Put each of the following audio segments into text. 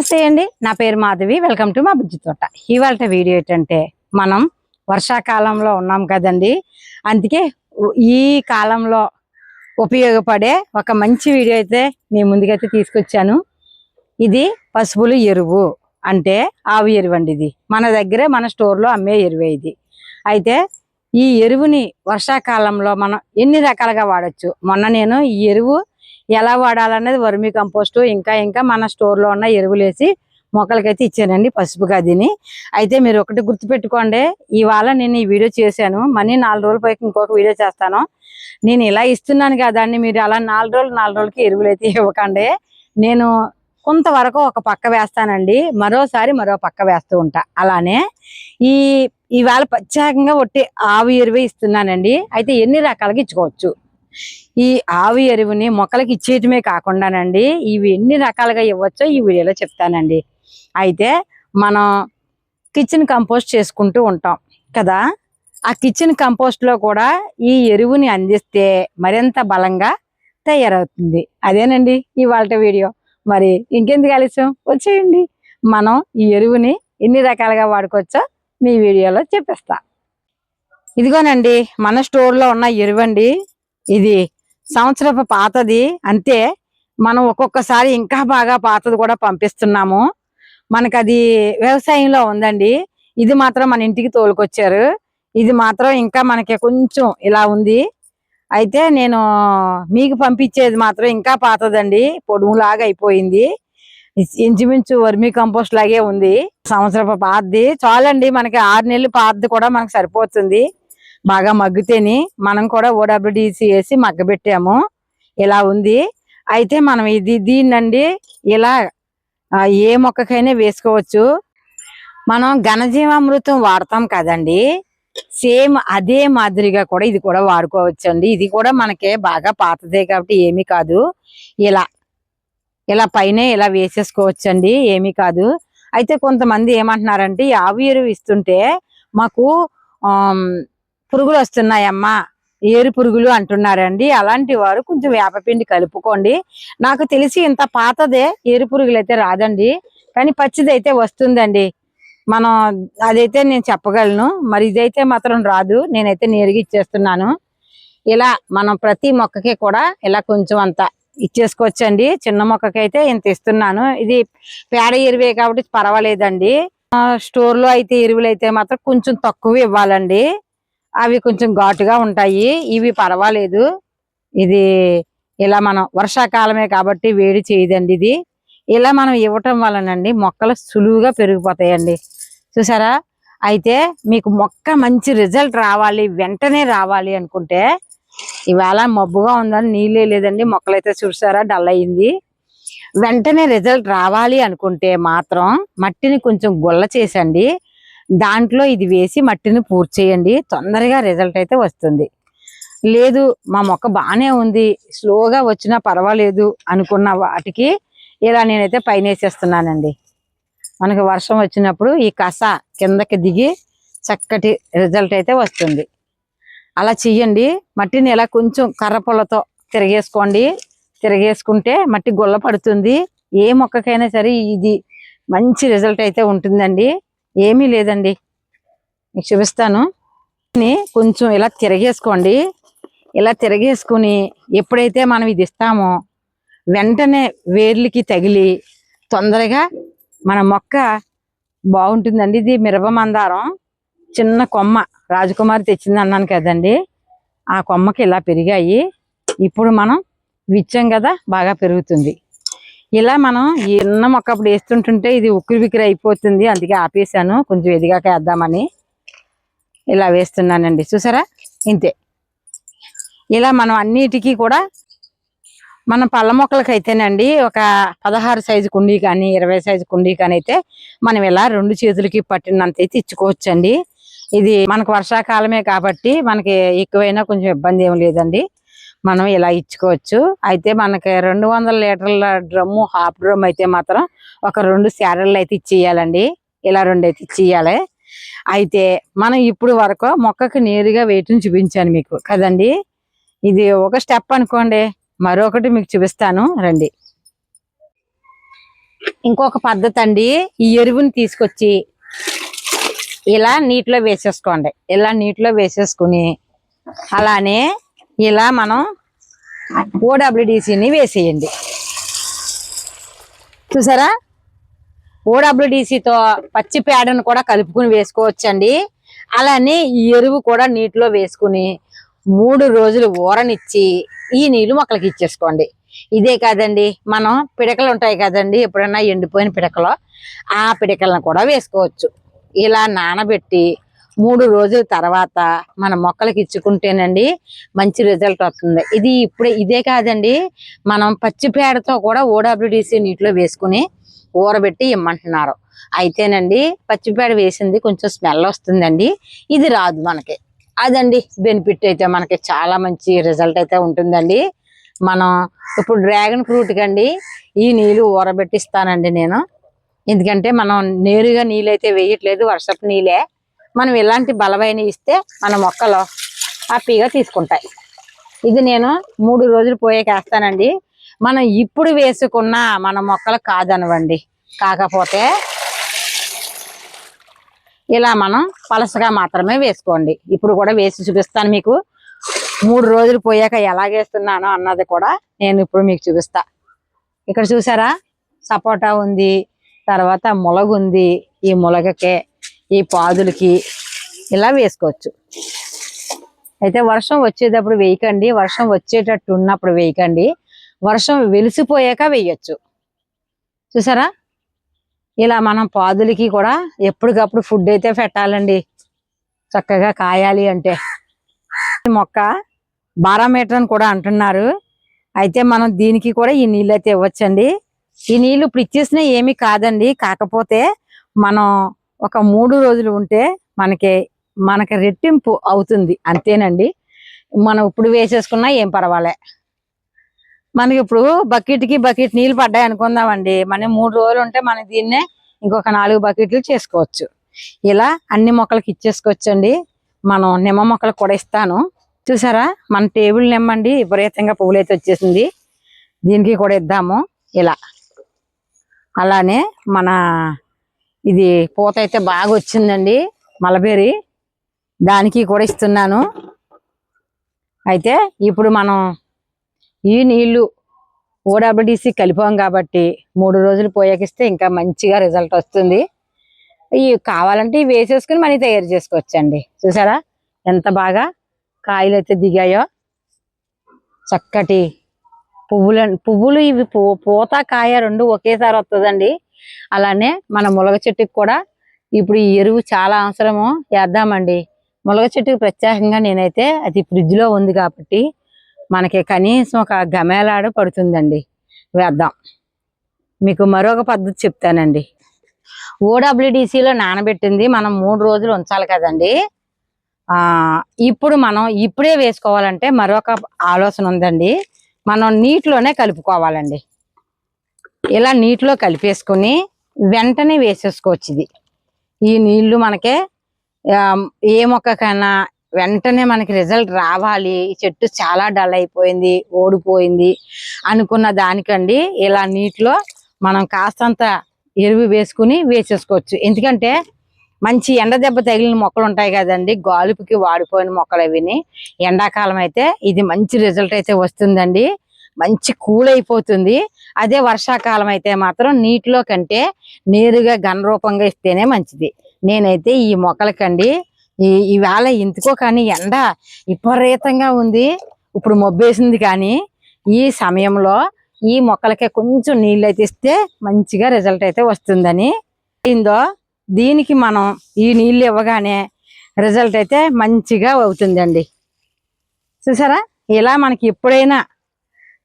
నమస్తే అండి. నా పేరు మాధవి. వెల్కమ్ టు మా బుజ్జి తోట. ఇవాళ వీడియో ఏంటంటే మనం వర్షాకాలంలో ఉన్నాం కదండి. అందుకే ఈ కాలంలో ఉపయోగపడే ఒక మంచి వీడియో అయితే మీ ముందుకైతే తీసుకొచ్చాను. ఇది పసుపులు ఎరువు అంటే ఆవు ఎరువు అండి ఇది. మన దగ్గరే మన స్టోర్లో అమ్మే ఎరువే ఇది. అయితే ఈ ఎరువుని వర్షాకాలంలో మనం ఎన్ని రకాలుగా వాడచ్చు? మొన్న నేను ఈ ఎరువు ఎలా వాడాలనేది వర్మి కంపోస్ట్ ఇంకా ఇంకా మన స్టోర్లో ఉన్న ఎరువులు వేసి మొక్కలకైతే ఇచ్చానండి పసుపు గదిని. అయితే మీరు ఒకటి గుర్తుపెట్టుకోండి ఇవాళ నేను ఈ వీడియో చేశాను. మనీ నాలుగు రోజుల పైకి ఇంకొక వీడియో చేస్తాను. నేను ఇలా ఇస్తున్నాను కదండి మీరు అలా నాలుగు రోజులు నాలుగు రోజులకి ఎరువులు అయితే ఇవ్వకండి. నేను కొంతవరకు ఒక పక్క వేస్తానండి మరోసారి మరో పక్క వేస్తూ ఉంటా. అలానే ఈ ఇవాళ ప్రత్యేకంగా ఒట్టి ఆవు ఎరువే ఇస్తున్నానండి. అయితే ఎన్ని రకాలుగా ఇచ్చుకోవచ్చు? ఈ ఆవు ఎరువుని మొక్కలకి ఇచ్చేయటమే కాకుండానండి ఇవి ఎన్ని రకాలుగా ఇవ్వచ్చో ఈ వీడియోలో చెప్తానండి. అయితే మనం కిచెన్ కంపోస్ట్ చేసుకుంటూ ఉంటాం కదా. ఆ కిచెన్ కంపోస్ట్లో కూడా ఈ ఎరువుని అందిస్తే మరింత బలంగా తయారవుతుంది. అదేనండి ఇవాళ వీడియో. మరి ఇంకెందుకు ఆలస్యం? వచ్చేయండి. మనం ఈ ఎరువుని ఎన్ని రకాలుగా వాడుకోవచ్చో మీ వీడియోలో చెప్పేస్తా. ఇదిగోనండి మన స్టోర్లో ఉన్న ఎరువండి. ఇది సంవత్సరపు పాతది. అంతే మనం ఒక్కొక్కసారి ఇంకా బాగా పాతది కూడా పంపిస్తున్నాము. మనకు అది వ్యవసాయంలో ఉందండి. ఇది మాత్రం మన ఇంటికి తోలుకొచ్చారు. ఇది మాత్రం ఇంకా మనకి కొంచెం ఇలా ఉంది. అయితే నేను మీకు పంపించేది మాత్రం ఇంకా పాతదండి. పొడుములాగా అయిపోయింది. ఇంచుమించు వర్మీ కంపోస్ట్ లాగే ఉంది. సంవత్సరపు పాతది. చాలండి. మనకి ఆరు నెలలు పాతది కూడా మనకు సరిపోతుంది. బాగా మగ్గుతేని మనం కూడా ఓడబ్ల్యూడిసి వేసి మగ్గబెట్టాము. ఇలా ఉంది. అయితే మనం ఇది దీన్నండి ఇలా ఏ మొక్కకైనా వేసుకోవచ్చు. మనం ఘనజీవామృతం వాడతాం కదండి. సేమ్ అదే మాదిరిగా కూడా ఇది కూడా వాడుకోవచ్చు అండి ఇది కూడా మనకి బాగా పాతదే కాబట్టి ఏమీ కాదు. ఇలా ఇలా పైన ఇలా వేసేసుకోవచ్చు అండి ఏమీ కాదు. అయితే కొంతమంది ఏమంటున్నారంటే ఈ ఆవు ఎరువు ఇస్తుంటే మాకు పురుగులు వస్తున్నాయమ్మా. ఏరు పురుగులు అంటున్నారండి. అలాంటి వారు కొంచెం వేపపిండి కలుపుకోండి. నాకు తెలిసి ఇంత పాతదే ఏరు పురుగులు అయితే రాదండి. కానీ పచ్చిది అయితే వస్తుందండి. మనం అదైతే నేను చెప్పగలను. మరి ఇదైతే మాత్రం రాదు. నేనైతే నేరుగా ఇచ్చేస్తున్నాను. ఇలా మనం ప్రతి మొక్కకి కూడా ఇలా కొంచెం అంత ఇచ్చేసుకోవచ్చండి. చిన్న మొక్కకి అయితే ఇంత ఇస్తున్నాను. ఇది పేడ ఎరువే కాబట్టి పర్వాలేదండి. స్టోర్లో అయితే ఎరువులు అయితే మాత్రం కొంచెం తక్కువ ఇవ్వాలండి. అవి కొంచెం ఘాటుగా ఉంటాయి. ఇవి పర్వాలేదు. ఇది ఇలా మనం వర్షాకాలమే కాబట్టి వేడి చేయదండి ఇది. ఇలా మనం ఇవ్వటం వలనండి మొక్కలు సులువుగా పెరిగిపోతాయండి. చూసారా? అయితే మీకు మొక్క మంచి రిజల్ట్ రావాలి వెంటనే రావాలి అనుకుంటే ఇవాళ మబ్బుగా ఉందని నీళ్ళే లేదండి. మొక్కలైతే చూసారా? డల్ అయింది. వెంటనే రిజల్ట్ రావాలి అనుకుంటే మాత్రం మట్టిని కొంచెం గుల్ల చేసండి. దాంట్లో ఇది వేసి మట్టిని పూర్తి చేయండి. తొందరగా రిజల్ట్ అయితే వస్తుంది. లేదు మా మొక్క బాగానే ఉంది. స్లోగా వచ్చినా పర్వాలేదు అనుకున్న వాటికి ఇలా నేనైతే పైన వేసేస్తున్నానండి. మనకు వర్షం వచ్చినప్పుడు ఈ కస కిందకి దిగి చక్కటి రిజల్ట్ అయితే వస్తుంది. అలా చెయ్యండి. మట్టిని ఇలా కొంచెం కర్ర తిరగేసుకోండి. తిరగేసుకుంటే మట్టి గుల్ల పడుతుంది. ఏ మొక్కకైనా సరే ఇది మంచి రిజల్ట్ అయితే ఉంటుందండి. ఏమీ లేదండి. మీకు చూపిస్తాను. కొంచెం ఇలా తిరగేసుకోండి. ఇలా తిరగేసుకుని ఎప్పుడైతే మనం ఇది ఇస్తామో వెంటనే వేర్లకి తగిలి తొందరగా మన మొక్క బాగుంటుందండి. ఇది మిరప మందారం. చిన్న కొమ్మ రాజకుమారి తెచ్చింది అన్నాను కదండి. ఆ కొమ్మకి ఇలా పెరిగాయి. ఇప్పుడు మనం విచ్చాం కదా బాగా పెరుగుతుంది. ఇలా మనం ఎన్న మొక్క అప్పుడు వేస్తుంటుంటే ఇది ఉక్కిరి బిక్కిరి అయిపోతుంది. అందుకే ఆపేసాను కొంచెం ఎదిగాక వేద్దామని ఇలా వేస్తున్నానండి. చూసారా? ఇంతే. ఇలా మనం అన్నిటికీ కూడా మన పళ్ళ మొక్కలకి అయితేనండి ఒక పదహారు సైజు కుండీ కానీ ఇరవై సైజు కుండీ కానీ అయితే మనం ఇలా రెండు చేతులకి పట్టినంత అయితే ఇచ్చుకోవచ్చండి. ఇది మనకు వర్షాకాలమే కాబట్టి మనకి ఎక్కువైనా కొంచెం ఇబ్బంది ఏం లేదండి. మనం ఇలా ఇచ్చుకోవచ్చు. అయితే మనకి రెండు వందల లీటర్ల డ్రమ్ము హాఫ్ డ్రమ్ అయితే మాత్రం ఒక రెండు శారళ్ళు అయితే ఇచ్చేయాలండి. ఇలా రెండు అయితే ఇచ్చేయాలి. అయితే మనం ఇప్పుడు వరకు మొక్కకి నేరుగా వేటిని చూపించాను మీకు. కదండి? ఇది ఒక స్టెప్ అనుకోండి. మరొకటి మీకు చూపిస్తాను. రండి. ఇంకొక పద్ధతి అండి. ఈ ఎరువుని తీసుకొచ్చి ఇలా నీటిలో వేసేసుకోండి. ఇలా నీటిలో వేసేసుకుని అలానే ఇలా మనం ఓడబ్ల్యూడిసిని వేసేయండి. చూసారా? ఓడబ్ల్యూడిసితో పచ్చి పేడను కూడా కలుపుకుని వేసుకోవచ్చండి. అలానే ఈ ఎరువు కూడా నీటిలో వేసుకుని మూడు రోజులు ఊరనిచ్చి ఈ నీళ్ళు మొక్కలకి ఇచ్చేసుకోండి. ఇదే కాదండి మనం పిడకలు ఉంటాయి కదండి ఎప్పుడైనా ఎండిపోయిన పిడకలో ఆ పిడకలను కూడా వేసుకోవచ్చు. ఇలా నానబెట్టి మూడు రోజుల తర్వాత మన మొక్కలకి ఇచ్చుకుంటేనండి మంచి రిజల్ట్ వస్తుంది. ఇది ఇప్పుడే ఇదే కాదండి మనం పచ్చి పేడతో కూడా ఓడబ్ల్యూడిసి నీటిలో వేసుకుని ఊరబెట్టి ఇమ్మంటున్నారు. అయితేనండి పచ్చిపేడ వేసింది కొంచెం స్మెల్ వస్తుందండి ఇది రాదు మనకి. అదండి బెనిఫిట్ అయితే మనకి చాలా మంచి రిజల్ట్ అయితే ఉంటుందండి. మనం ఇప్పుడు డ్రాగన్ ఫ్రూట్ కండి ఈ నీళ్ళు ఊరబెట్టిస్తానండి నేను. ఎందుకంటే మనం నేరుగా నీళ్ళు అయితే వేయట్లేదు వర్షపు నీళ్ళే. మనం ఇలాంటి బలమైన ఇస్తే మన మొక్కలు హ్యాపీగా తీసుకుంటాయి. ఇది నేను మూడు రోజులు పోయేకేస్తానండి మనం ఇప్పుడు వేసుకున్న మన మొక్కలు కాదనవండి. కాకపోతే ఇలా మనం పలసగా మాత్రమే వేసుకోండి. ఇప్పుడు కూడా వేసి చూపిస్తాను మీకు. మూడు రోజులు పోయాక ఎలా వేస్తున్నానో అన్నది కూడా నేను ఇప్పుడు మీకు చూపిస్తా. ఇక్కడ చూసారా? సపోటా ఉంది తర్వాత ములగు ఉంది ఈ ములగకే ఈ పాదులకి ఇలా వేసుకోవచ్చు. అయితే వర్షం వచ్చేటప్పుడు వేయకండి. వర్షం వచ్చేటట్టు ఉన్నప్పుడు వేయకండి. వర్షం వెలిసిపోయాక వేయచ్చు. చూసారా? ఇలా మనం పాదులకి కూడా ఎప్పటికప్పుడు ఫుడ్ అయితే పెట్టాలండి. చక్కగా కాయాలి అంటే. మొక్క బారామీటర్ అని కూడా అంటున్నారు. అయితే మనం దీనికి కూడా ఈ నీళ్ళు అయితే ఇవ్వచ్చండి. ఈ నీళ్ళు ఇప్పుడు ఇచ్చేసినా ఏమీ కాదండి. కాకపోతే మనం ఒక మూడు రోజులు ఉంటే మనకి మనకి రెట్టింపు అవుతుంది. అంతేనండి. మనం ఇప్పుడు వేసేసుకున్నా ఏం పర్వాలే. మనకి ఇప్పుడు బకెట్కి బకెట్ నీళ్ళు పడ్డాయి అనుకుందామండి. మనం మూడు రోజులు ఉంటే మనం దీన్నే ఇంకొక నాలుగు బకెట్లు చేసుకోవచ్చు. ఇలా అన్ని మొక్కలకి ఇచ్చేసుకోవచ్చండి. మనం నిమ్మ మొక్కలకు కూడా ఇస్తాను. చూసారా? మన టేబుల్ నిమ్మండి. విపరీతంగా పువ్వులు అయితే వచ్చేసింది. దీనికి కూడా ఇద్దాము. ఇలా. అలానే మన ఇది పూత అయితే బాగా వచ్చిందండి మలబేరి. దానికి కూడా ఇస్తున్నాను. అయితే ఇప్పుడు మనం ఈ నీళ్ళు ఓడబ్ల్యూడిసి కలిపాం కాబట్టి మూడు రోజులు పోయాకిస్తే ఇంకా మంచిగా రిజల్ట్ వస్తుంది. ఇవి కావాలంటే ఇవి వేసేసుకుని మనీ తయారు చేసుకోవచ్చండి. చూసారా? ఎంత బాగా కాయలు అయితే దిగాయో. చక్కటి పువ్వులు పువ్వులు ఇవి పూ- పూత కాయ రెండు ఒకేసారి వస్తుందండి అలానే మన ములగ చెట్టుకి కూడా ఇప్పుడు ఈ ఎరువు చాలా అవసరము వేద్దామండి. ములగ చెట్టుకి ప్రత్యేకంగా నేనైతే అది ఫ్రిడ్జ్లో ఉంది కాబట్టి మనకి కనీసం ఒక గమేలాడు పడుతుందండి. వేద్దాం. మీకు మరొక పద్ధతి చెప్తానండి. ఓడబ్ల్యూడిసిలో నానబెట్టింది మనం మూడు రోజులు ఉంచాలి కదండి. ఇప్పుడు మనం ఇప్పుడే వేసుకోవాలంటే మరొక ఆలోచన ఉందండి. మనం నీటిలోనే కలుపుకోవాలండి. ఇలా నీటిలో కలిపేసుకుని వెంటనే వేసేసుకోవచ్చు ఇది. ఈ నీళ్ళు మనకే ఏ మొక్కకైనా వెంటనే మనకి రిజల్ట్ రావాలి. ఈ చెట్టు చాలా డల్ అయిపోయింది ఓడిపోయింది అనుకున్న దానికండి ఇలా నీటిలో మనం కాస్తంత ఎరువు వేసుకుని వేసేసుకోవచ్చు. ఎందుకంటే మంచి ఎండ దెబ్బ తగిలిన మొక్కలు ఉంటాయి కదండి గాలుపుకి వాడిపోయిన మొక్కలు అవిని. ఎండాకాలం అయితే ఇది మంచి రిజల్ట్ అయితే వస్తుందండి. మంచి కూల్ అయిపోతుంది. అదే వర్షాకాలం అయితే మాత్రం నీటిలో కంటే నేరుగా ఘన రూపంగా ఇస్తేనే మంచిది. నేనైతే ఈ మొక్కలకండి ఈ ఈవేళ ఎందుకో కానీ ఎండ విపరీతంగా ఉంది. ఇప్పుడు మొబ్బేసింది కానీ ఈ సమయంలో ఈ మొక్కలకే కొంచెం నీళ్ళు అయితే ఇస్తే మంచిగా రిజల్ట్ అయితే వస్తుందని. అయిందో దీనికి మనం ఈ నీళ్ళు ఇవ్వగానే రిజల్ట్ అయితే మంచిగా అవుతుందండి. చూసారా? ఇలా మనకి ఎప్పుడైనా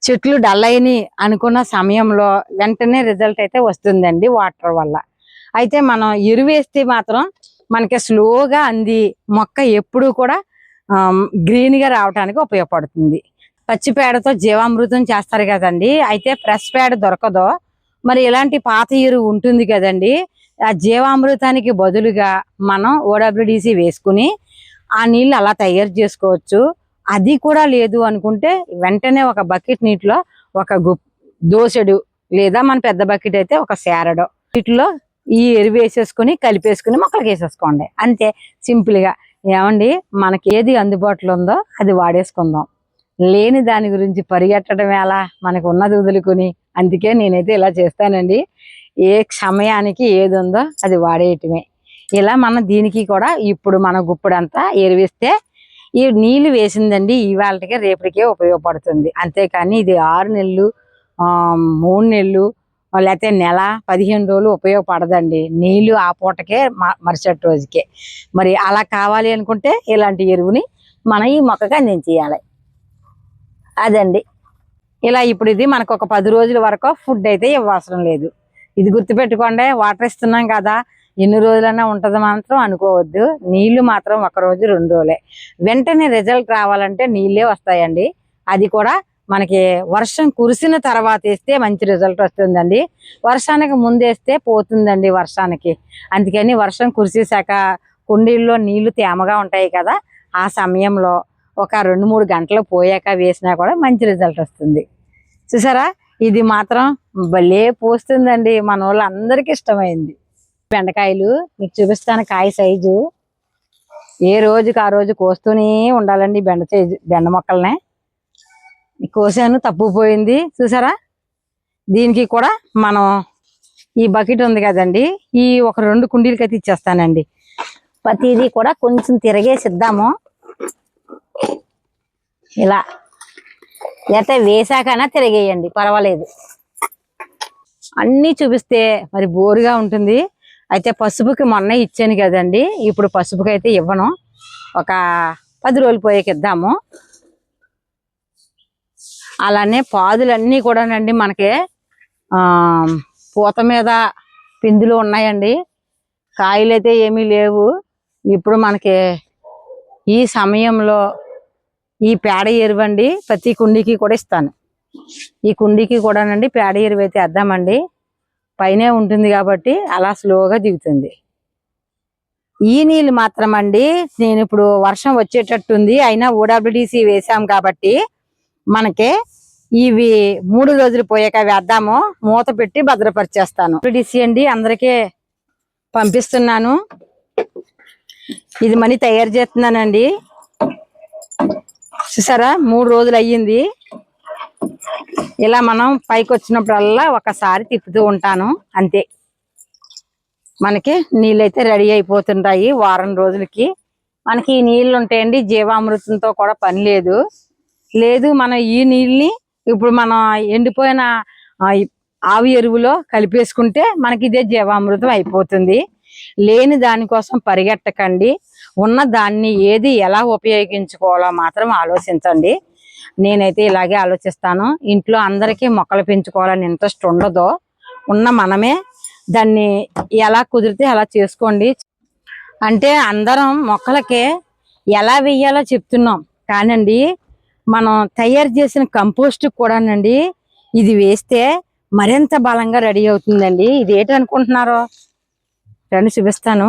చెట్లు డల్ అయినాయి అనుకున్న సమయంలో వెంటనే రిజల్ట్ అయితే వస్తుందండి వాటర్ వల్ల. అయితే మనం ఎరువేస్తే మాత్రం మనకి స్లోగా అంది మొక్క ఎప్పుడూ కూడా గ్రీన్గా రావడానికి ఉపయోగపడుతుంది. పచ్చి పేడతో జీవామృతం చేస్తారు కదండి అయితే ఫ్రెష్ పేడ దొరకదు. మరి ఇలాంటి పాత ఎరువు ఉంటుంది కదండి ఆ జీవామృతానికి బదులుగా మనం ఓడబ్ల్యూడిసి వేసుకుని ఆ నీళ్ళు అలా తయారు చేసుకోవచ్చు. అది కూడా లేదు అనుకుంటే వెంటనే ఒక బకెట్ నీటిలో ఒక గుప్ దోసెడు లేదా మన పెద్ద బకెట్ అయితే ఒక శారడో. వీటిలో ఈ ఎరువు వేసేసుకుని కలిపేసుకుని మొక్కలకి వేసేసుకోండి. అంతే సింపుల్గా. ఏమండి? మనకి ఏది అందుబాటులో ఉందో అది వాడేసుకుందాం. లేని దాని గురించి పరిగెట్టడం ఎలా? మనకు ఉన్నది వదులుకుని. అందుకే నేనైతే ఇలా చేస్తానండి. ఏ సమయానికి ఏది ఉందో అది వాడేయటమే. ఇలా మనం దీనికి కూడా ఇప్పుడు మన గుప్పుడంతా ఎరువిస్తే ఈ నీళ్ళు వేసిందండి ఇవాళకి రేపటికే ఉపయోగపడుతుంది. అంతేకాని ఇది ఆరు నెలలు మూడు నెలలు లేకపోతే నెల పదిహేను రోజులు ఉపయోగపడదండి. నీళ్ళు ఆ పూటకే మ- మరుసటి రోజుకే. మరి అలా కావాలి అనుకుంటే ఇలాంటి ఎరువుని మనం ఈ మొక్కకి అందించేయాలి. అదండి. ఇలా ఇప్పుడు ఇది మనకు ఒక పది రోజుల వరకు ఫుడ్ అయితే ఇవ్వవసరం లేదు. ఇది గుర్తుపెట్టుకోండి వాటర్ ఇస్తున్నాం కదా ఎన్ని రోజులైనా ఉంటుంది మాత్రం అనుకోవద్దు. నీళ్ళు మాత్రం ఒక రోజు రెండు రోజులే. వెంటనే రిజల్ట్ రావాలంటే నీళ్ళే వస్తాయండి. అది కూడా మనకి వర్షం కురిసిన తర్వాత వేస్తే మంచి రిజల్ట్ వస్తుందండి. వర్షానికి ముందేస్తే పోతుందండి వర్షానికి. అందుకని వర్షం కురిసేసాక కుండీల్లో నీళ్ళు తేమగా ఉంటాయి కదా ఆ సమయంలో ఒక రెండు మూడు గంటలు పోయాక వేసినా కూడా మంచి రిజల్ట్ వస్తుంది. చూసారా? ఇది మాత్రం భలే పోస్తుందండి. మన వాళ్ళు అందరికి ఇష్టమైంది. బెండకాయలు మీకు చూపిస్తాను కాయ సైజు. ఏ రోజుకి ఆ రోజు కోస్తూనే ఉండాలండి బెండ సైజు బెండ మొక్కల్ని. కోసాను తప్పు పోయింది. చూసారా? దీనికి కూడా మనం ఈ బకెట్ ఉంది కదండి ఈ ఒక రెండు కుండీలకి అయితే ఇచ్చేస్తానండి. ప్రతిదీ కూడా కొంచెం తిరగేసిద్దాము. ఇలా. లేకపోతే వేసాకైనా తిరిగేయండి పర్వాలేదు. అన్నీ చూపిస్తే మరి బోరుగా ఉంటుంది. అయితే పసుపుకి మొన్న ఇచ్చాను కదండి. ఇప్పుడు పసుపుకి అయితే ఇవ్వను. ఒక పది రోజులు పోయాక ఇద్దాము అలానే పాదులన్నీ కూడానండి మనకి ఆ పూత మీద పిందులు ఉన్నాయండి. కాయలు అయితే ఏమీ లేవు. ఇప్పుడు మనకి ఈ సమయంలో ఈ పేడ ఎరువండి ప్రతి కుండీకి కూడా ఇస్తాను. ఈ కుండీకి కూడానండి పేడ ఎరువు అయితే వేద్దామండి. పైనే ఉంటుంది కాబట్టి అలా స్లోగా దిగుతుంది. ఈ నీళ్ళు మాత్రం అండి నేను ఇప్పుడు వర్షం వచ్చేటట్టుంది అయినా ఓడబ్ల్యూడిసి వేసాం కాబట్టి మనకి ఇవి మూడు రోజులు పోయాక వేద్దాము మూత పెట్టి భద్రపరిచేస్తాను. డిసి అండి అందరికీ పంపిస్తున్నాను. ఇది మనీ తయారు చేస్తున్నానండి. చూసారా? మూడు రోజులు అయ్యింది. ఇలా మనం పైకి వచ్చినప్పుడల్లా ఒకసారి తిప్పుతూ ఉంటాను అంతే. మనకి నీళ్ళైతే రెడీ అయిపోతుంటాయి వారం రోజులకి. మనకి ఈ నీళ్ళు ఉంటాయండి జీవామృతంతో కూడా పని లేదు. లేదు మనం ఈ నీళ్ళని ఇప్పుడు మనం ఎండిపోయిన ఆవి ఆవు ఎరువులో కలిపేసుకుంటే మనకి ఇదే జీవామృతం అయిపోతుంది. లేని దానికోసం పరిగెట్టకండి. ఉన్న దాన్ని ఏది ఎలా ఉపయోగించుకోవాలో మాత్రం ఆలోచించండి. నేనైతే ఇలాగే ఆలోచిస్తాను. ఇంట్లో అందరికీ మొక్కలు పెంచుకోవాలని ఇంట్రెస్ట్ ఉండదు. ఉన్న మనమే దాన్ని ఎలా కుదిరితే అలా చేసుకోండి. అంటే అందరం మొక్కలకి ఎలా వేయాలో చెప్తున్నాం. కానండి మనం తయారు చేసిన కంపోస్ట్ కూడానండి ఇది వేస్తే మరింత బలంగా రెడీ అవుతుందండి. ఇది ఏంటనుకుంటున్నారో రెండు చూపిస్తాను.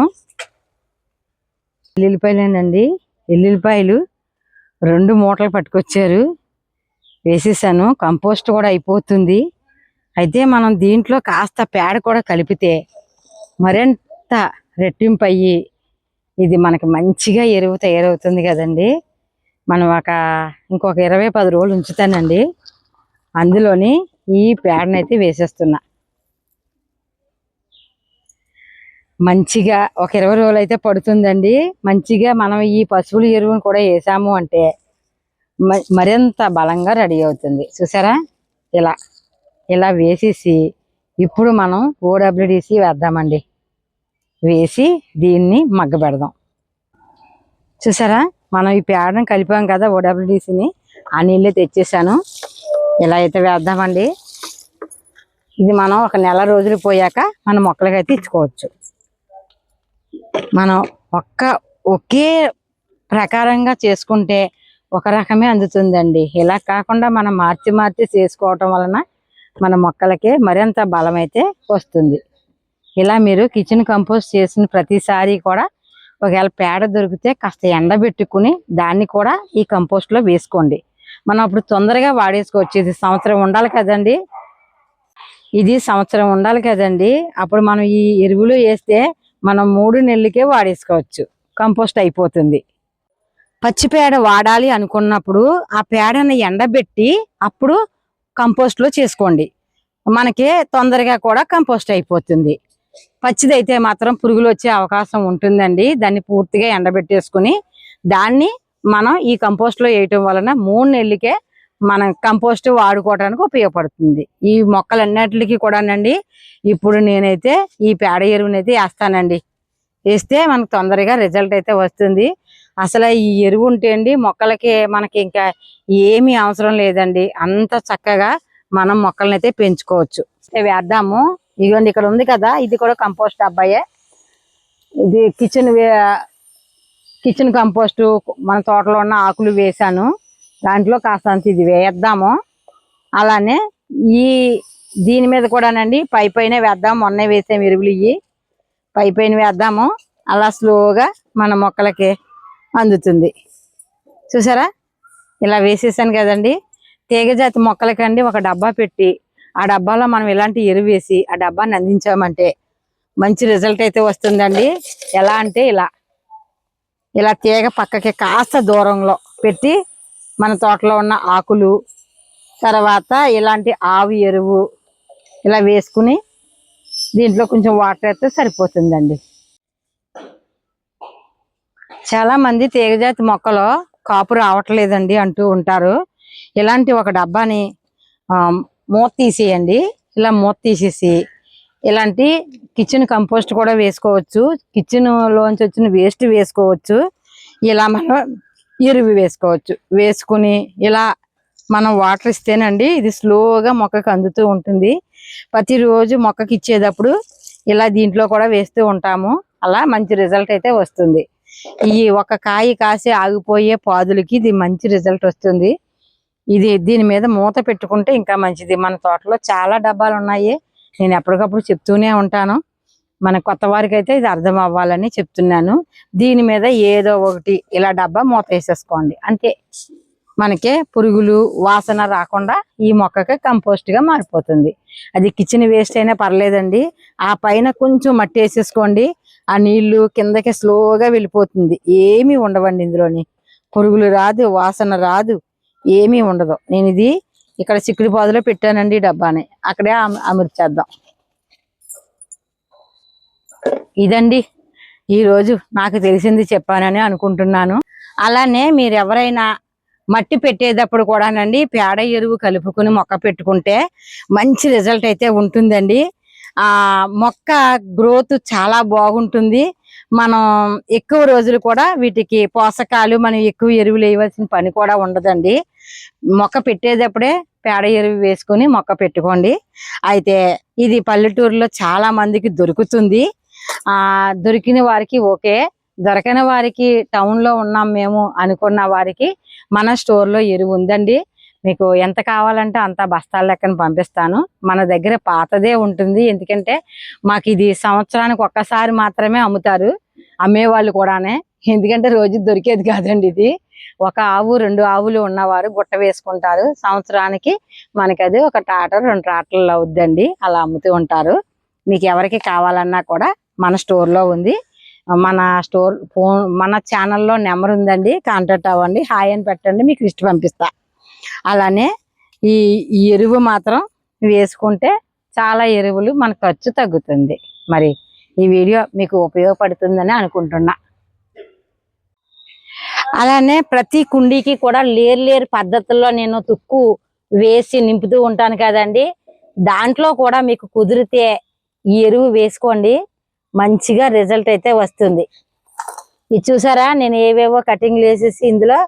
ఎల్లుల్లిపాయలేనండి. ఎల్లుల్లిపాయలు రెండు మూటలు పట్టుకొచ్చారు. వేసేసాను. కంపోస్ట్ కూడా అయిపోతుంది. అయితే మనం దీంట్లో కాస్త పేడ కూడా కలిపితే మరింత రెట్టింపు అయ్యి ఇది మనకి మంచిగా ఎరువు తయారవుతుంది కదండి. మనం ఒక ఇంకొక ఇరవై పది రోజులు ఉంచుతానండి. అందులోని ఈ పేడనైతే వేసేస్తున్నా. మంచిగా ఒక ఇరవై రోజులు అయితే పడుతుందండి. మంచిగా మనం ఈ పశువుల ఎరువును కూడా వేసాము అంటే మ- మరింత బలంగా రెడీ అవుతుంది. చూసారా? ఇలా ఇలా వేసేసి ఇప్పుడు మనం ఓడబ్ల్యూడిసి వేద్దామండి. వేసి దీన్ని మగ్గబెడదాం చూసారా? మనం ఈ పేడను కలిపాం కదా ఓడబ్ల్యూడిసిని. ఆ నీళ్ళే తెచ్చేసాను. ఇలా అయితే వేద్దామండి. ఇది మనం ఒక నెల రోజులు పోయాక మన మొక్కలకైతే ఇచ్చుకోవచ్చు. మనం ఒక్క ఒకే ప్రకారంగా చేసుకుంటే ఒక రకమే అందుతుందండి. ఇలా కాకుండా మనం మార్చి మార్చి చేసుకోవటం వలన మన మొక్కలకి మరింత బలం అయితే వస్తుంది. ఇలా మీరు కిచెన్ కంపోస్ట్ చేసిన ప్రతిసారి కూడా ఒకవేళ పేడ దొరికితే కాస్త ఎండబెట్టుకుని దాన్ని కూడా ఈ కంపోస్ట్లో వేసుకోండి. మనం అప్పుడు తొందరగా వాడేసుకోవచ్చు. ఇది సంవత్సరం ఉండాలి కదండి. ఇది సంవత్సరం ఉండాలి కదండి. అప్పుడు మనం ఈ ఎరువులు వేస్తే మనం మూడు నెలలకే వాడేసుకోవచ్చు. కంపోస్ట్ అయిపోతుంది. పచ్చి పేడ వాడాలి అనుకున్నప్పుడు ఆ పేడను ఎండబెట్టి అప్పుడు కంపోస్ట్లో చేసుకోండి. మనకి తొందరగా కూడా కంపోస్ట్ అయిపోతుంది. పచ్చిదైతే మాత్రం పురుగులు వచ్చే అవకాశం ఉంటుందండి. దాన్ని పూర్తిగా ఎండబెట్టేసుకుని దాన్ని మనం ఈ కంపోస్ట్లో వేయటం వలన మూడు నెలలకే మనం కంపోస్ట్ వాడుకోవడానికి ఉపయోగపడుతుంది. ఈ మొక్కలన్నిటికీ కూడానండి ఇప్పుడు నేనైతే ఈ పేడ ఎరువునైతే వేస్తానండి. వేస్తే మనకు తొందరగా రిజల్ట్ అయితే వస్తుంది. అసలు ఈ ఎరువు ఉంటే అండి మొక్కలకి మనకి ఇంకా ఏమీ అవసరం లేదండి. అంత చక్కగా మనం మొక్కలనైతే పెంచుకోవచ్చు. వేద్దాము. ఇదిగోండి ఇక్కడ ఉంది కదా ఇది కూడా కంపోస్ట్ అబ్బాయే ఇది కిచెన్ కిచెన్ కంపోస్ట్ మన తోటలో ఉన్న ఆకులు వేసాను దాంట్లో కాస్తంత ఇది వేద్దాము. అలానే ఈ దీని మీద కూడానండి పై పైన వేద్దాం మొన్న వేసాం ఎరువులు ఇవి పై పైన వేద్దాము. అలా స్లోగా మన మొక్కలకి అందుతుంది. చూసారా? ఇలా వేసేసాను కదండి. తీగజాతి మొక్కలకండి ఒక డబ్బా పెట్టి ఆ డబ్బాలో మనం ఇలాంటి ఎరువు వేసి ఆ డబ్బాని అందించామంటే మంచి రిజల్ట్ అయితే వస్తుందండి. ఎలా అంటే ఇలా. ఇలా తీగ పక్కకి కాస్త దూరంలో పెట్టి మన తోటలో ఉన్న ఆకులు తర్వాత ఇలాంటి ఆవు ఎరువు ఇలా వేసుకుని దీంట్లో కొంచెం వాటర్ అయితే సరిపోతుందండి. చాలా మంది తీగజాతి మొక్కలో కాపు రావట్లేదండి అంటూ ఉంటారు. ఇలాంటి ఒక డబ్బాని మూత తీసేయండి. ఇలా మూత తీసేసి ఇలాంటి కిచెన్ కంపోస్ట్ కూడా వేసుకోవచ్చు. కిచెన్ లోంచి వచ్చిన వేస్ట్ వేసుకోవచ్చు. ఇలా మనం ఎరువు వేసుకోవచ్చు. వేసుకుని ఇలా మనం వాటర్ ఇస్తేనండి ఇది స్లోగా మొక్కకి అందుతూ ఉంటుంది. ప్రతిరోజు మొక్కకి ఇచ్చేటప్పుడు ఇలా దీంట్లో కూడా వేస్తూ ఉంటాము. అలా మంచి రిజల్ట్ అయితే వస్తుంది. ఈ ఒక కాయ కాసి ఆగిపోయే పాదులకి ఇది మంచి రిజల్ట్ వస్తుంది. ఇది దీని మీద మూత పెట్టుకుంటే ఇంకా మంచిది. మన తోటలో చాలా డబ్బాలు ఉన్నాయి నేను ఎప్పటికప్పుడు చెప్తూనే ఉంటాను. మన కొత్త వారికి అయితే ఇది అర్థం అవ్వాలని చెప్తున్నాను. దీని మీద ఏదో ఒకటి ఇలా డబ్బా మూత వేసేసుకోండి. అంతే మనకి పురుగులు వాసన రాకుండా ఈ మొక్కకి కంపోస్ట్గా మారిపోతుంది. అది కిచెన్ వేస్ట్ అయినా పర్లేదండి. ఆ పైన కొంచెం మట్టి వేసేసుకోండి. ఆ నీళ్ళు కిందకి స్లోగా వెళ్ళిపోతుంది. ఏమీ ఉండవండి ఇందులోని. పురుగులు రాదు వాసన రాదు ఏమీ ఉండదు. నేను ఇది ఇక్కడ చిక్కుడు పాదులో పెట్టానండి డబ్బాని. అక్కడే అమ- అమర్చేద్దాం. ఇదండి. ఈరోజు నాకు తెలిసింది చెప్పానని అనుకుంటున్నాను. అలానే మీరు ఎవరైనా మట్టి పెట్టేటప్పుడు కూడానండి పేడ ఎరువు కలుపుకుని మొక్క పెట్టుకుంటే మంచి రిజల్ట్ అయితే ఉంటుందండి. ఆ మొక్క గ్రోత్ చాలా బాగుంటుంది. మనం ఎక్కువ రోజులు కూడా వీటికి పోషకాలు మనం ఎక్కువ ఎరువులు వేయవలసిన పని కూడా ఉండదండి. మొక్క పెట్టేటప్పుడే పేడ ఎరువు వేసుకొని మొక్క పెట్టుకోండి. అయితే ఇది పల్లెటూరులో చాలా మందికి దొరుకుతుంది. ఆ దొరికిన వారికి ఓకే. దొరకని వారికి టౌన్లో ఉన్నాం మేము అనుకున్న వారికి మన స్టోర్లో ఎరువు ఉందండి. మీకు ఎంత కావాలంటే అంత బస్తాల లెక్కన పంపిస్తాను. మన దగ్గర పాతదే ఉంటుంది. ఎందుకంటే మాకు ఇది సంవత్సరానికి ఒక్కసారి మాత్రమే అమ్ముతారు. అమ్మేవాళ్ళు కూడానే. ఎందుకంటే రోజు దొరికేది కాదండి ఇది. ఒక ఆవు రెండు ఆవులు ఉన్నవారు గుట్ట వేసుకుంటారు. సంవత్సరానికి మనకి అది ఒక టాటర్ రెండు టాటర్లు అవుద్దండి. అలా అమ్ముతూ ఉంటారు. మీకు ఎవరికి కావాలన్నా కూడా మన స్టోర్లో ఉంది. మన స్టోర్ ఫోన్ మన ఛానల్లో నెంబర్ ఉందండి. కాంటాక్ట్ అవ్వండి. హాయ్ అని పెట్టండి. మీకు లిస్ట్ పంపిస్తా. అలానే ఈ ఈ ఎరువు మాత్రం వేసుకుంటే చాలా ఎరువులు మన ఖర్చు తగ్గుతుంది. మరి ఈ వీడియో మీకు ఉపయోగపడుతుందని అనుకుంటున్నా. అలానే ప్రతి కుండీకి కూడా లేరు లేరు పద్ధతుల్లో నేను తుక్కు వేసి నింపుతూ ఉంటాను కదండి. దాంట్లో కూడా మీకు కుదిరితే ఈ ఎరువు వేసుకోండి. మంచిగా రిజల్ట్ అయితే వస్తుంది. ఇది చూసారా? నేను ఏవేవో కటింగ్లు వేసేసి ఇందులో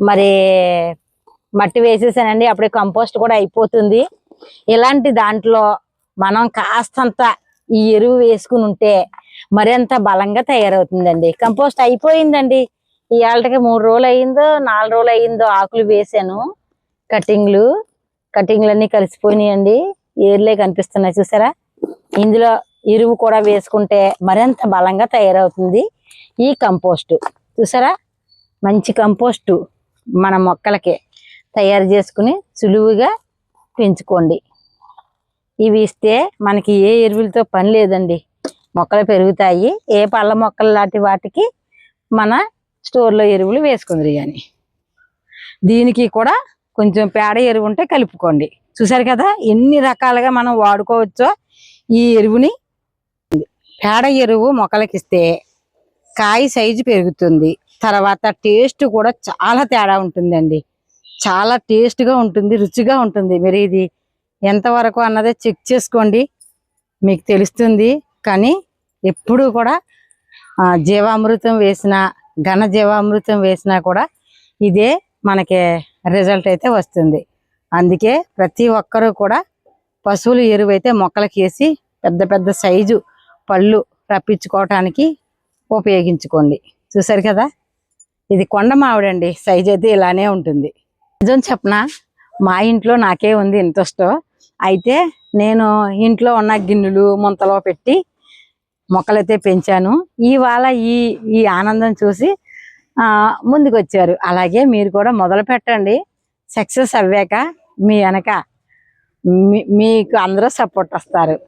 మరి మట్టి వేసేసానండి. అప్పుడే కంపోస్ట్ కూడా అయిపోతుంది. ఇలాంటి దాంట్లో మనం కాస్తంత ఈ ఎరువు వేసుకుని ఉంటే మరింత బలంగా తయారవుతుందండి. కంపోస్ట్ అయిపోయిందండి. ఇవాళకి మూడు రోజులు అయిందో నాలుగు రోజులు అయిందో ఆకులు వేసాను. కటింగ్లు కటింగ్లన్నీ అన్ని కలిసిపోయినాయండి. ఏర్లే కనిపిస్తున్నాయి చూసారా? ఇందులో ఎరువు కూడా వేసుకుంటే మరింత బలంగా తయారవుతుంది ఈ కంపోస్ట్. చూసారా? మంచి కంపోస్టు మన మొక్కలకి తయారు చేసుకుని సులువుగా పెంచుకోండి. ఇవి ఇస్తే మనకి ఏ ఎరువులతో పని లేదండి. మొక్కలు పెరుగుతాయి. ఏ పళ్ళ మొక్కలు లాంటి వాటికి మన స్టోర్లో ఎరువులు వేసుకుందరు కానీ దీనికి కూడా కొంచెం పేడ ఎరువు ఉంటే కలుపుకోండి. చూసారు కదా? ఎన్ని రకాలుగా మనం వాడుకోవచ్చో ఈ ఎరువుని పేడ ఎరువు మొక్కలకి ఇస్తే కాయ సైజు పెరుగుతుంది. తర్వాత టేస్ట్ కూడా చాలా తేడా ఉంటుందండి. చాలా టేస్ట్గా ఉంటుంది రుచిగా ఉంటుంది. మీరు ఇది ఎంతవరకు అన్నదే చెక్ చేసుకోండి. మీకు తెలుస్తుంది. కానీ ఎప్పుడూ కూడా జీవామృతం వేసినా ఘన జీవామృతం వేసినా కూడా ఇదే మనకి రిజల్ట్ అయితే వస్తుంది. అందుకే ప్రతి ఒక్కరూ కూడా పశువుల ఎరువు అయితే మొక్కలకి వేసి పెద్ద పెద్ద సైజు పళ్ళు రప్పించుకోవటానికి ఉపయోగించుకోండి. చూసారు కదా? ఇది కొండ మామిడండి సైజ్ అయితే ఇలానే ఉంటుంది. నిజం చెప్పనా? మా ఇంట్లో నాకే ఉంది ఇంట్రెస్ట్. అయితే నేను ఇంట్లో ఉన్న గిన్నెలు ముంతలో పెట్టి మొక్కలైతే పెంచాను. ఇవాళ ఈ ఈ ఆనందం చూసి ముందుకొచ్చారు. ముందుకు వచ్చారు అలాగే మీరు కూడా మొదలు పెట్టండి. సక్సెస్ అవ్వాక మీ వెనక మీ- మీకు అందరూ సపోర్ట్ వస్తారు.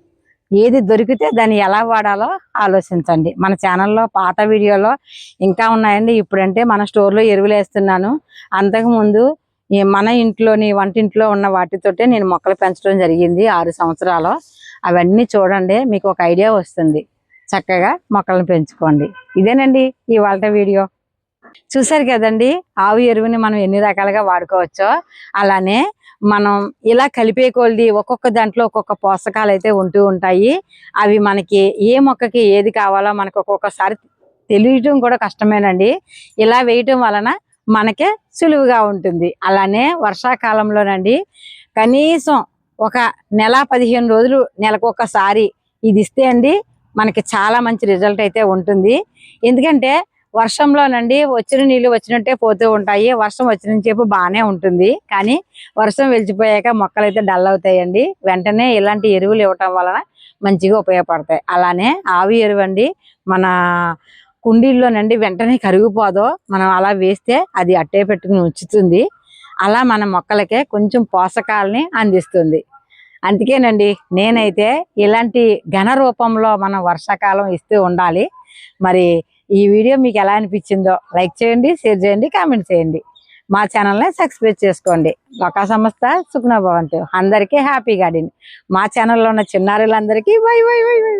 ఏది దొరికితే దాన్ని ఎలా వాడాలో ఆలోచించండి. మన ఛానల్లో పాత వీడియోలో ఇంకా ఉన్నాయండి. ఇప్పుడంటే మన స్టోర్లో ఎరువులు వేస్తున్నాను. అంతకుముందు మన ఇంట్లోని వంటింట్లో ఉన్న వాటితోటే నేను మొక్కలు పెంచడం జరిగింది ఆరు సంవత్సరాలు. అవన్నీ చూడండి మీకు ఒక ఐడియా వస్తుంది. చక్కగా మొక్కలను పెంచుకోండి. ఇదేనండి ఇవాళ వీడియో. చూసారు కదండి ఆవు ఎరువుని మనం ఎన్ని రకాలుగా వాడుకోవచ్చో? అలానే మనం ఇలా కలిపే కొలది ఒక్కొక్క దాంట్లో ఒక్కొక్క పోషకాలు అయితే ఉంటూ ఉంటాయి. అవి మనకి ఏ మొక్కకి ఏది కావాలో మనకు ఒక్కొక్కసారి తెలియటం కూడా కష్టమేనండి. ఇలా వేయటం వలన మనకే సులువుగా ఉంటుంది. అలానే వర్షాకాలంలోనండి కనీసం ఒక నెల పదిహేను రోజులు నెలకు ఒకసారి ఇది ఇస్తే అండి మనకి చాలా మంచి రిజల్ట్ అయితే ఉంటుంది. ఎందుకంటే వర్షంలోనండి వచ్చిన నీళ్ళు వచ్చినట్టే పోతూ ఉంటాయి. వర్షం వచ్చిన సేపు బాగానే ఉంటుంది. కానీ వర్షం వెలిచిపోయాక మొక్కలు అయితే డల్ అవుతాయండి. వెంటనే ఇలాంటి ఎరువులు ఇవ్వటం వలన మంచిగా ఉపయోగపడతాయి. అలానే ఆవి ఎరువు అండి మన కుండీల్లోనండి వెంటనే కరిగిపోదో. మనం అలా వేస్తే అది అట్టే పెట్టుకుని ఉంచుతుంది. అలా మన మొక్కలకే కొంచెం పోషకాలని అందిస్తుంది. అందుకేనండి నేనైతే ఇలాంటి ఘన రూపంలో మనం వర్షాకాలం ఇస్తూ ఉండాలి. మరి ఈ వీడియో మీకు ఎలా అనిపించిందో లైక్ చేయండి షేర్ చేయండి కామెంట్ చేయండి. మా ఛానల్ని సబ్స్క్రైబ్ చేసుకోండి. ఒక సంస్థ సుఖ్నా భవంతు. అందరికీ హ్యాపీ గార్డెన్. మా ఛానల్లో ఉన్న చిన్నారులందరికీ బై బై బై బై